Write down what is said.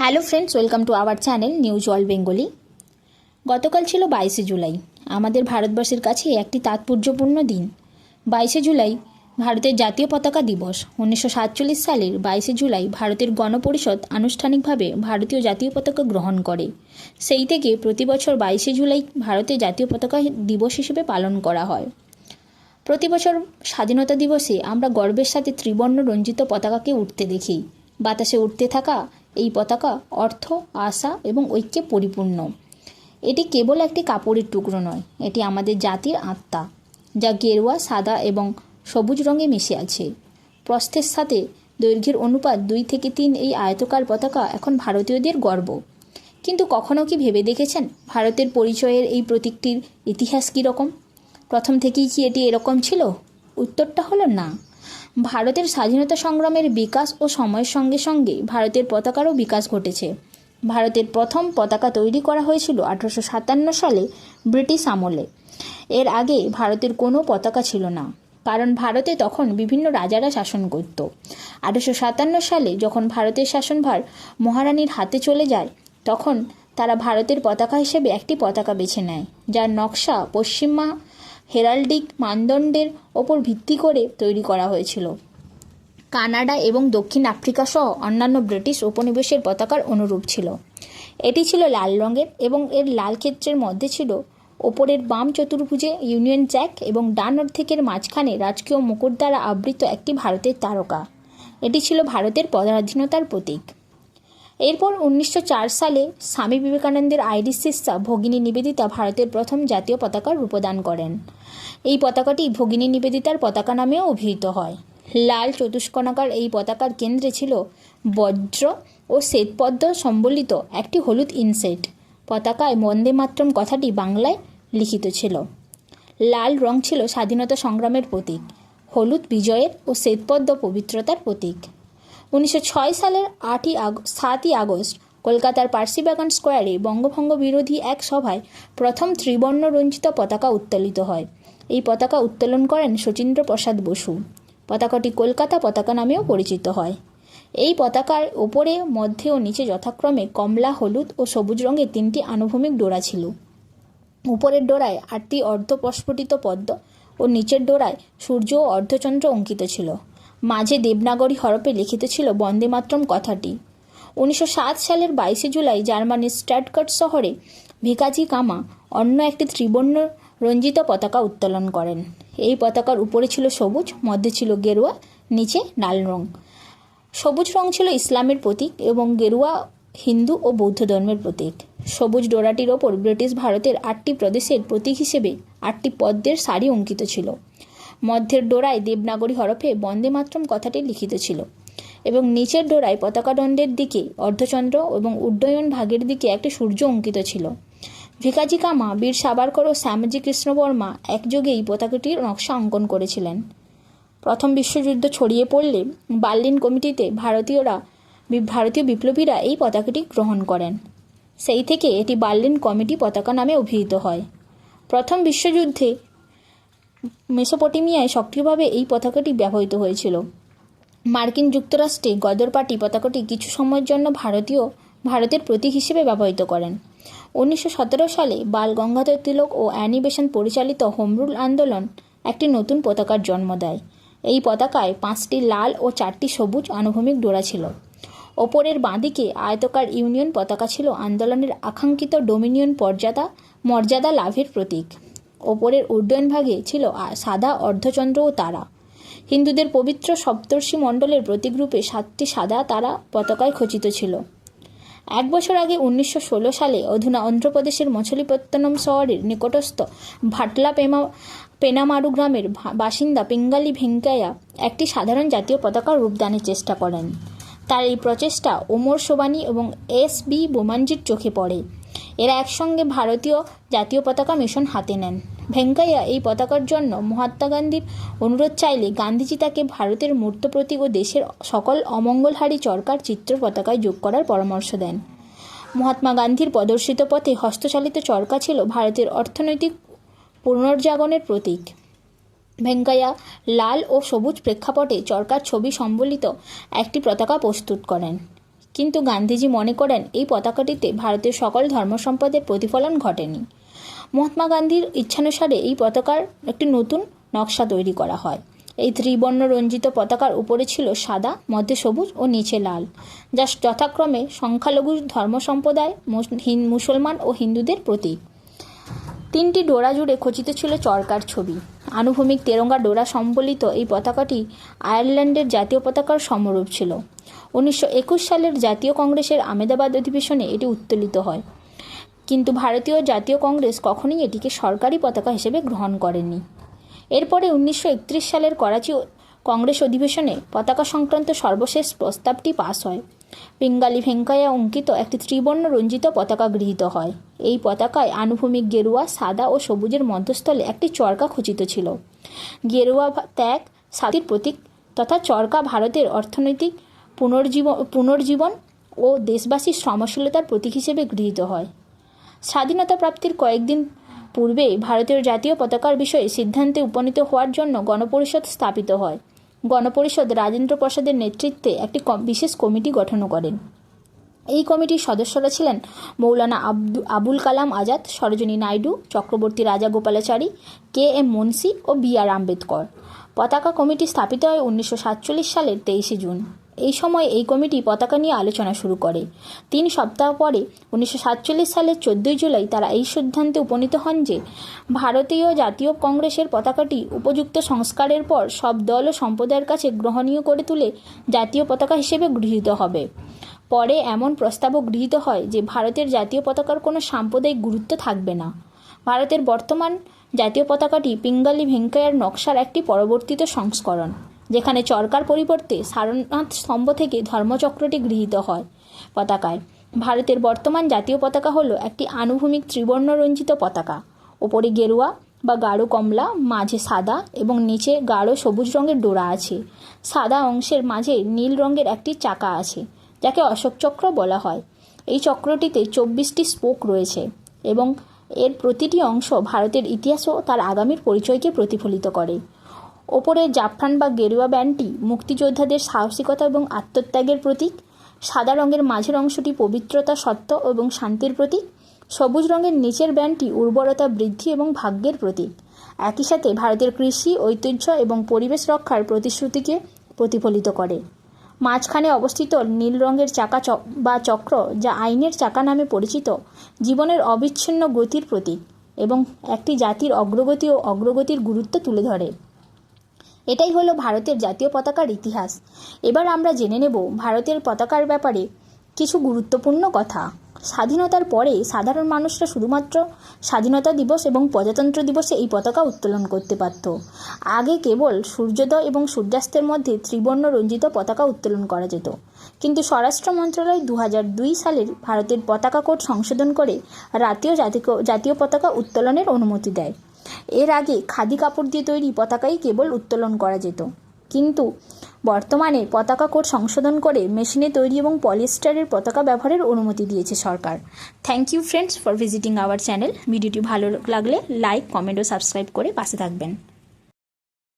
Hello friends welcome to our channel news all Bengali গতকাল ছিল বাইশে জুলাই। আমাদের ভারতবর্ষের কাছে একটি তাৎপর্যপূর্ণ দিন। বাইশে জুলাই ভারতের জাতীয় পতাকা দিবস। উনিশশো সাতচল্লিশ সালের বাইশে জুলাই ভারতের গণপরিষদ আনুষ্ঠানিকভাবে ভারতীয় জাতীয় পতাকা গ্রহণ করে। সেই থেকে প্রতি বছর বাইশে জুলাই ভারতের জাতীয় পতাকা দিবস হিসেবে পালন করা হয়। প্রতি বছর স্বাধীনতা দিবসে আমরা গর্বের সাথে ত্রিবর্ণ রঞ্জিত পতাকাকে উঠতে দেখি। বাতাসে উঠতে থাকা এই পতাকা অর্থ, আশা এবং ঐক্যে পরিপূর্ণ। এটি কেবল একটি কাপড়ের টুকরো নয়, এটি আমাদের জাতির আত্মা, যা গেরুয়া, সাদা এবং সবুজ রঙে মিশে আছে। প্রস্থের সাথে দৈর্ঘ্যের অনুপাত দুই থেকে তিন এই আয়তকার পতাকা এখন ভারতীয়দের গর্ব। কিন্তু কখনও কি ভেবে দেখেছেন ভারতের পরিচয়ের এই প্রতীকটির ইতিহাস কীরকম প্রথম থেকেই কি এটি এরকম ছিল? উত্তরটা হলো না। ভারতের স্বাধীনতা সংগ্রামের বিকাশ ও সময়ের সঙ্গে সঙ্গে ভারতের পতাকারও বিকাশ ঘটেছে। ভারতের প্রথম পতাকা তৈরি করা হয়েছিল আঠারোশো সাতান্ন সালে ব্রিটিশ আমলে। এর আগে ভারতের কোনো পতাকা ছিল না, কারণ ভারতে তখন বিভিন্ন রাজারা শাসন করত। আঠারোশো সাতান্ন সালে যখন ভারতের শাসনভার মহারানীর হাতে চলে যায়, তখন তারা ভারতের পতাকা হিসেবে একটি পতাকা বেছে নেয়, যার নকশা পশ্চিমা হেরাল্ডিক মানদণ্ডের ওপর ভিত্তি করে তৈরি করা হয়েছিল। কানাডা এবং দক্ষিণ আফ্রিকা সহ অন্যান্য ব্রিটিশ উপনিবেশের পতাকার অনুরূপ ছিল। এটি ছিল লাল রঙের এবং এর লাল ক্ষেত্রের মধ্যে ছিল ওপরের বাম চতুর্ভুজে ইউনিয়ন জ্যাক এবং ডান অর্ধেকের মাঝখানে রাজকীয় মুকুট দ্বারা আবৃত একটি ভারতের তারকা। এটি ছিল ভারতের পদাধীনতার প্রতীক। এরপর উনিশশো চার সালে স্বামী বিবেকানন্দের আইরিশ শিষ্যা ভগিনী নিবেদিতা ভারতের প্রথম জাতীয় পতাকার রূপদান করেন। এই পতাকাটি ভগিনী নিবেদিতার পতাকা নামেও অভিহিত হয়। লাল চতুষ্কোণাকার এই পতাকার কেন্দ্রে ছিল বজ্র ও শ্বেতপদ্ম সম্বলিত একটি হলুদ ইনসেট। পতাকায় বন্দে মাতরম কথাটি বাংলায় লিখিত ছিল। লাল রং ছিল স্বাধীনতা সংগ্রামের প্রতীক, হলুদ বিজয়ের ও শ্বেতপদ্ম পবিত্রতার প্রতীক। উনিশশো ছয় সালের আটই আগ সাতই আগস্ট কলকাতার পার্সিবাগান স্কোয়ারে বঙ্গভঙ্গ বিরোধী এক সভায় প্রথম ত্রিবর্ণ রঞ্জিত পতাকা উত্তোলিত হয়। এই পতাকা উত্তোলন করেন শচীন্দ্র প্রসাদ বসু। পতাকাটি কলকাতা পতাকা নামেও পরিচিত হয়। এই পতাকার ওপরে, মধ্যে ও নিচে যথাক্রমে কমলা, হলুদ ও সবুজ রঙের তিনটি আনুভূমিক ডোরা ছিল। উপরের ডোরায় আটটি অর্ধপ্রস্ফুটিত পদ্ম ও নিচের ডোরায় সূর্য ও অর্ধচন্দ্র অঙ্কিত ছিল। মাঝে দেবনাগরী হরপে লিখিত ছিল বন্দে মাতরম কথাটি। উনিশশো সাত সালের বাইশে জুলাই জার্মানির স্ট্যাটকাট শহরে ভিকাজি কামা অন্য একটি ত্রিবর্ণ রঞ্জিত পতাকা উত্তোলন করেন। এই পতাকার উপরে ছিল সবুজ, মধ্যে ছিল গেরুয়া, নিচে লাল রং। সবুজ রং ছিল ইসলামের প্রতীক এবং গেরুয়া, হিন্দু ও বৌদ্ধ ধর্মের প্রতীক। সবুজ ডোরাটির ওপর ব্রিটিশ ভারতের আটটি প্রদেশের প্রতীক হিসেবে আটটি পদ্মের শাড়ি অঙ্কিত ছিল। মধ্যের ডোরায় দেবনাগরী হরফে বন্দে মাতরম কথাটি লিখিত ছিল এবং নিচের ডোরায় পতাকাদণ্ডের দিকে অর্ধচন্দ্র এবং উড্ডয়ন ভাগের দিকে একটি সূর্য অঙ্কিত ছিল। ভিকাজি কামা, বীর সাবারকর ও শ্যামজি কৃষ্ণবর্মা একযোগেই পতাকাটির নকশা অঙ্কন করেছিলেন। প্রথম বিশ্বযুদ্ধ ছড়িয়ে পড়লে বার্লিন কমিটিতে ভারতীয়রা ভারতীয় বিপ্লবীরা এই পতাকাটি গ্রহণ করেন। সেই থেকে এটি বার্লিন কমিটি পতাকা নামে অভিহিত হয়। প্রথম বিশ্বযুদ্ধে মেসোপটেমিয়ায় সক্রিয়ভাবে এই পতাকাটি ব্যবহৃত হয়েছিল। মার্কিন যুক্তরাষ্ট্রে গদর পার্টি পতাকাটি কিছু সময়ের জন্য ভারতীয়, ভারতের প্রতীক হিসেবে ব্যবহৃত করেন। উনিশশো সতেরো সালে বাল গঙ্গাধর তিলক ও অ্যানিবেশন পরিচালিত হোমরুল আন্দোলন একটি নতুন পতাকার জন্ম দেয়। এই পতাকায় পাঁচটি লাল ও চারটি সবুজ আনুভূমিক ডোরা ছিল। ওপরের বাঁদিকে আয়তকার ইউনিয়ন পতাকা ছিল আন্দোলনের আকাঙ্ক্ষিত ডোমিনিয়ন পর্যাদা মর্যাদা লাভের প্রতীক। ওপরের উড্ডয়ন ভাগে ছিল সাদা অর্ধচন্দ্র ও তারা। হিন্দুদের পবিত্র সপ্তর্ষি মণ্ডলের প্রতীকরূপে সাতটি সাদা তারা পতাকায় খচিত ছিল। এক বছর আগে উনিশশো ষোলো সালে অধুনা অন্ধ্রপ্রদেশের মছলিপত্তনম শহরের নিকটস্থ ভাটলা পেমা, পেনামারু গ্রামের বাসিন্দা পিঙ্গালি ভেঙ্কাইয়া একটি সাধারণ জাতীয় পতাকা রূপদানের চেষ্টা করেন। তার এই প্রচেষ্টা ওমর সোবানি এবং এস বি বোমানজির চোখে পড়ে। এরা একসঙ্গে ভারতীয় জাতীয় পতাকা মিশন হাতে নেন। ভেঙ্কাইয়া এই পতাকার জন্য মহাত্মা গান্ধীর অনুরোধ চাইলে গান্ধীজি তাকে ভারতের মূর্ত প্রতীক ও দেশের সকল অমঙ্গলহারী চরকার চিত্র পতাকায় যোগ করার পরামর্শ দেন। মহাত্মা গান্ধীর প্রদর্শিত পথে হস্তচালিত চরকা ছিল ভারতের অর্থনৈতিক পুনর্জাগরণের প্রতীক। ভেঙ্কাইয়া লাল ও সবুজ প্রেক্ষাপটে চরকার ছবি সম্বলিত একটি পতাকা প্রস্তুত করেন। কিন্তু গান্ধীজি মনে করেন এই পতাকাটিতে ভারতের সকল ধর্মসম্পদের প্রতিফলন ঘটেনি। মহাত্মা গান্ধীর ইচ্ছানুসারে এই পতাকার একটি নতুন নকশা তৈরি করা হয়। এই ত্রিবর্ণ রঞ্জিত পতাকার উপরে ছিল সাদা, মধ্যে সবুজ ও নিচে লাল, যা যথাক্রমে সংখ্যালঘু ধর্ম সম্প্রদায় মুসলমান ও হিন্দুদের প্রতীক। তিনটি ডোরা জুড়ে খচিত ছিল চরকার ছবি। আনুভূমিক তেরঙ্গা ডোরা সম্বলিত এই পতাকাটি আয়ারল্যান্ডের জাতীয় পতাকার সমরূপ ছিল। উনিশশো একুশ সালের জাতীয় কংগ্রেসের আমেদাবাদ অধিবেশনে এটি উত্তোলিত হয়। কিন্তু ভারতীয় জাতীয় কংগ্রেস কখনোই এটিকে সরকারি পতাকা হিসেবে গ্রহণ করেনি। এরপরে উনিশশো একত্রিশ সালের করাচি কংগ্রেস অধিবেশনে পতাকা সংক্রান্ত সর্বশেষ প্রস্তাবটি পাস হয়। পিঙ্গালি ভেঙ্কাইয়া অঙ্কিত একটি ত্রিবর্ণ রঞ্জিত পতাকা গৃহীত হয়। এই পতাকায় আনুভূমিক গেরুয়া, সাদা ও সবুজের মধ্যস্থলে একটি চরকা খচিত ছিল। গেরুয়া ত্যাগ, সাতির প্রতীক তথা চরকা ভারতের অর্থনৈতিক পুনর্জীবন পুনর্জীবন ও দেশবাসীর শ্রমশীলতার প্রতীক হিসেবে গৃহীত হয়। স্বাধীনতা প্রাপ্তির কয়েকদিন পূর্বে ভারতীয় জাতীয় পতাকার বিষয়ে সিদ্ধান্তে উপনীত হওয়ার জন্য গণপরিষদ স্থাপিত হয়। গণপরিষদ রাজেন্দ্র প্রসাদের নেতৃত্বে একটি বিশেষ কমিটি গঠন করেন। এই কমিটির সদস্যরা ছিলেন মৌলানা আব্দু, আবুল কালাম আজাদ, সরোজিনী নাইডু, চক্রবর্তী রাজা গোপালাচারী, কে এম মুন্সি ও বি আর আম্বেদকর। পতাকা কমিটি স্থাপিত হয় উনিশশো সাতচল্লিশ সালের তেইশে জুন। এই সময় এই কমিটি পতাকা নিয়ে আলোচনা শুরু করে। তিন সপ্তাহ পরে, উনিশশো সাতচল্লিশ সালের চোদ্দোই জুলাই তারা এই সিদ্ধান্তে উপনীত হন যে, ভারতীয় জাতীয় কংগ্রেসের পতাকাটি উপযুক্ত সংস্কারের পর সব দল ও সম্প্রদায়ের কাছে গ্রহণীয় করে তুলে জাতীয় পতাকা হিসেবে গৃহীত হবে। পরে এমন প্রস্তাবও গৃহীত হয় যে, ভারতের জাতীয় পতাকার কোনো সাম্প্রদায়িক গুরুত্ব থাকবে না। ভারতের বর্তমান জাতীয় পতাকাটি পিঙ্গালি ভেঙ্কাইয়ার নকশার একটি পরবর্তীত সংস্করণ। যেখানে চরকার পরিবর্তে সারনাথ স্তম্ভ থেকে ধর্মচক্রটি গৃহীত হয় পতাকায়। ভারতের বর্তমান জাতীয় পতাকা হলো একটি আনুভূমিক ত্রিবর্ণ রঞ্জিত পতাকা। ওপরে গেরুয়া বা গাঢ় কমলা, মাঝে সাদা এবং নিচে গাঢ় সবুজ রঙের ডোরা আছে। সাদা অংশের মাঝে নীল রঙের একটি চাকা আছে, যাকে অশোক চক্র বলা হয়। এই চক্রটিতে চব্বিশটি স্পোক রয়েছে এবং এর প্রতিটি অংশ ভারতের ইতিহাস ও তার আগামীর পরিচয়কে প্রতিফলিত করে। ওপরে জাফরান বা গেরুয়া ব্যান্ডটি মুক্তিযোদ্ধাদের সাহসিকতা এবং আত্মত্যাগের প্রতীক, সাদা রঙের মাঝের অংশটি পবিত্রতা, সত্য এবং শান্তির প্রতীক, সবুজ রঙের নিচের ব্যান্ডটি উর্বরতা, বৃদ্ধি এবং ভাগ্যের প্রতীক। একই সাথে ভারতের কৃষি, ঐতিহ্য এবং পরিবেশ রক্ষার প্রতিশ্রুতিকে প্রতিফলিত করে। মাঝখানে অবস্থিত নীল রঙের চাকা বা চক্র যা আইনের চাকা নামে পরিচিত, জীবনের অবিচ্ছিন্ন গতির প্রতীক এবং একটি জাতির অগ্রগতি ও অগ্রগতির গুরুত্ব তুলে ধরে। এটাই হলো ভারতের জাতীয় পতাকার ইতিহাস। এবার আমরা জেনে নেব ভারতের পতাকার ব্যাপারে কিছু গুরুত্বপূর্ণ কথা। স্বাধীনতার পরে সাধারণ মানুষরা শুধুমাত্র স্বাধীনতা দিবস এবং প্রজাতন্ত্র দিবসে এই পতাকা উত্তোলন করতে পারত। আগে কেবল সূর্যোদয় এবং সূর্যাস্তের মধ্যে ত্রিবর্ণ রঞ্জিত পতাকা উত্তোলন করা যেত। কিন্তু স্বরাষ্ট্র মন্ত্রণালয় দু সালের ভারতের পতাকা কোড সংশোধন করে জাতীয় জাতীয় পতাকা উত্তোলনের অনুমতি দেয়। এর আগে খাদি কাপড় দিয়ে তৈরি পতাকাই কেবল উত্তোলন করা যেত। কিন্তু বর্তমানে পতাকা কোড সংশোধন করে মেশিনে তৈরি এবং পলিস্টারের পতাকা ব্যবহারের অনুমতি দিয়েছে সরকার। Thank you friends for visiting our channel ভিডিওটি ভালো লাগলে লাইক কমেন্ট ও সাবস্ক্রাইব করে পাশে থাকবেন।